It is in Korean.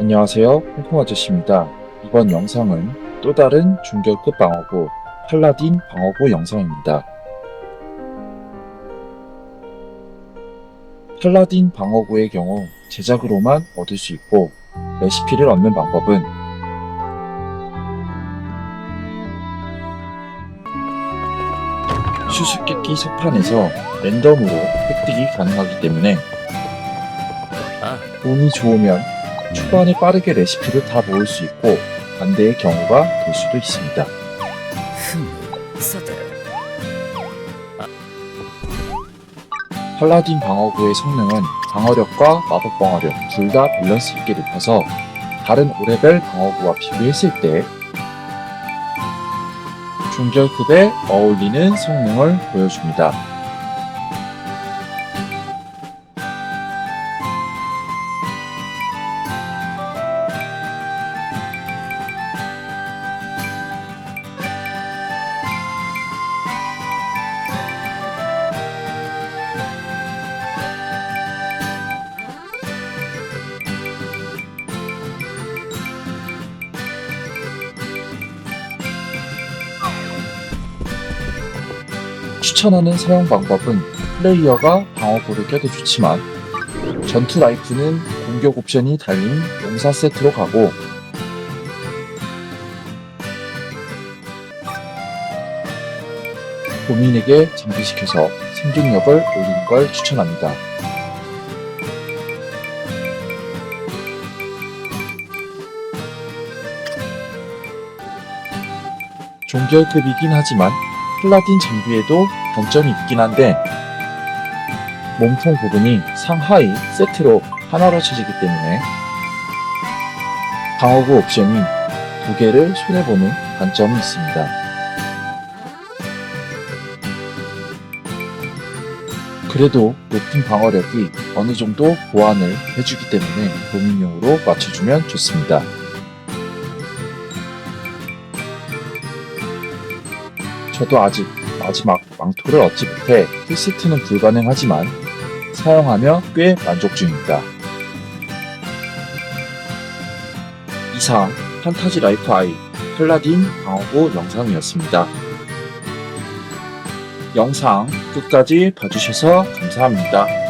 안녕하세요. 홍콩 아저씨입니다. 이번 영상은 또 다른 중결급 방어구 팔라딘 방어구 영상입니다. 팔라딘 방어구의 경우 제작으로만 얻을 수 있고 레시피를 얻는 방법은 수수께끼 석판에서 랜덤으로 획득이 가능하기 때문에 아. 운이 좋으면 초반에 빠르게 레시피를 다 모을 수 있고 반대의 경우가 될 수도 있습니다. 팔라딘 방어구의 성능은 방어력과 마법 방어력 둘 다 밸런스 있게 높아서 다른 5레벨 방어구와 비교했을 때 중결급에 어울리는 성능을 보여줍니다. 추천하는 사용 방법은 플레이어가 방어구를 껴도 좋지만 전투 라이프는 공격 옵션이 달린 용사 세트로 가고 고민에게 장비시켜서 생존력을 올리는 걸 추천합니다. 종결급이긴 하지만 플라딘 장비에도 단점이 있긴 한데 몸통 부분이 상하이 세트로 하나로 쳐지기 때문에 방어구 옵션이 두 개를 손해보는 단점이 있습니다. 그래도 높은 방어력이 어느 정도 보완을 해주기 때문에 도민용으로 맞춰주면 좋습니다. 저도 아직 마지막 망토를 얻지 못해 필시트는 불가능하지만 사용하며 꽤 만족 중입니다. 이상 판타지 라이프 아이 플라딘 방어구 영상이었습니다. 영상 끝까지 봐주셔서 감사합니다.